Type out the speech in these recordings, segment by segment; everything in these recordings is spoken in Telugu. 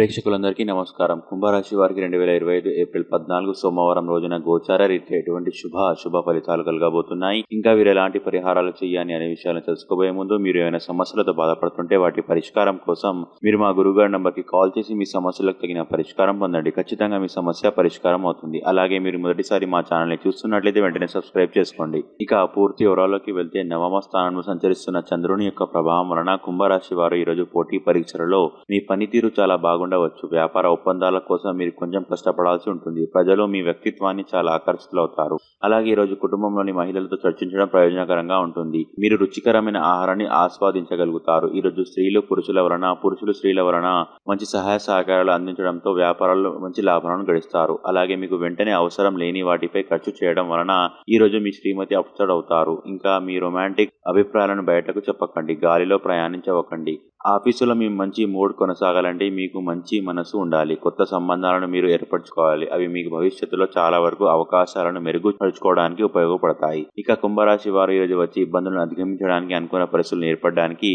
ప్రేక్షకులందరికీ నమస్కారం. కుంభరాశి వారికి రెండు వేల ఇరవై ఐదు ఏప్రిల్ పద్నాలుగు సోమవారం రోజున గోచార రీత్యా ఎటువంటి శుభ అశుభ ఫలితాలు కలగబోతున్నాయి? ఇంకా వీరు ఎలాంటి పరిహారాలు చేయాలి అనే విషయాలను తెలుసుకోబోయే ముందు మీరు ఏమైనా సమస్యలతో బాధపడుతుంటే వాటి పరిష్కారం కోసం మీరు మా గురుగారి నంబర్కి కాల్ చేసి మీ సమస్యలకు తగిన పరిష్కారం పొందండి. ఖచ్చితంగా మీ సమస్య పరిష్కారం అవుతుంది. అలాగే మీరు మొదటిసారి మా ఛానల్ని చూస్తున్నట్లయితే వెంటనే సబ్స్క్రైబ్ చేసుకోండి. ఇక పూర్తి వివరాల్లోకి వెళ్తే నవమ స్థానంలో సంచరిస్తున్న చంద్రుని యొక్క ప్రభావం వలన కుంభరాశి వారు ఈరోజు పోటీ పరీక్షలలో మీ పనితీరు చాలా ఉండవచ్చు. వ్యాపార ఒప్పందాల కోసం మీరు కొంచెం కష్టపడాల్సి ఉంటుంది. ప్రజలు మీ వ్యక్తిత్వాన్ని చాలా ఆకర్షితులవుతారు. అలాగే ఈరోజు కుటుంబంలోని మహిళలతో చర్చించడం ప్రయోజనకరంగా ఉంటుంది. మీరు రుచికరమైన ఆహారాన్ని ఆస్వాదించగలుగుతారు. ఈరోజు స్త్రీలు పురుషుల వలన పురుషులు స్త్రీల వలన మంచి సహాయ సహకారాలు అందించడంతో వ్యాపారాల్లో మంచి లాభాలను గడిస్తారు. అలాగే మీకు వెంటనే అవసరం లేని వాటిపై ఖర్చు చేయడం వలన ఈ రోజు మీ శ్రీమతి అప్సెట్ అవుతారు ఇంకా మీ రొమాంటిక్ అభిప్రాయాలను బయటకు చెప్పకండి. గాలిలో ప్రయాణించవకండి. ఆఫీసులో మీ మంచి మూడ్ కొనసాగాలంటే మీకు మంచి మనసు ఉండాలి. కొత్త సంబంధాలను మీరు ఏర్పరచుకోవాలి. అవి మీకు భవిష్యత్తులో చాలా వరకు అవకాశాలను మెరుగుపరుచుకోవడానికి ఉపయోగపడతాయి. ఇక కుంభరాశి వారు ఈరోజు వచ్చి ఇబ్బందులను అధిగమించడానికి అనుకున్న పరిస్థితులు ఏర్పడడానికి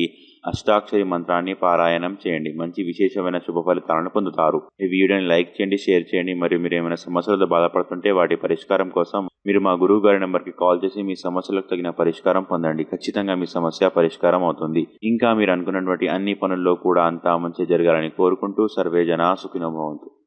అష్టాక్షరి మంత్రాన్ని పారాయణం చేయండి. మంచి విశేషమైన శుభ ఫలితాలను పొందుతారు. ఈ వీడియోని లైక్ చేయండి షేర్ చేయండి. మరియు మీరు ఏమైనా సమస్యలతో బాధపడుతుంటే వాటి పరిష్కారం కోసం మీరు మా గురువు గారి నెంబర్కి కాల్ చేసి మీ సమస్యలకు తగిన పరిష్కారం పొందండి. ఖచ్చితంగా మీ సమస్య పరిష్కారం అవుతుంది. ఇంకా మీరు అనుకున్నటువంటి అన్ని పనుల్లో కూడా అంతా మంచి జరగాలని కోరుకుంటూ సర్వే జన సుఖినోభవంతు.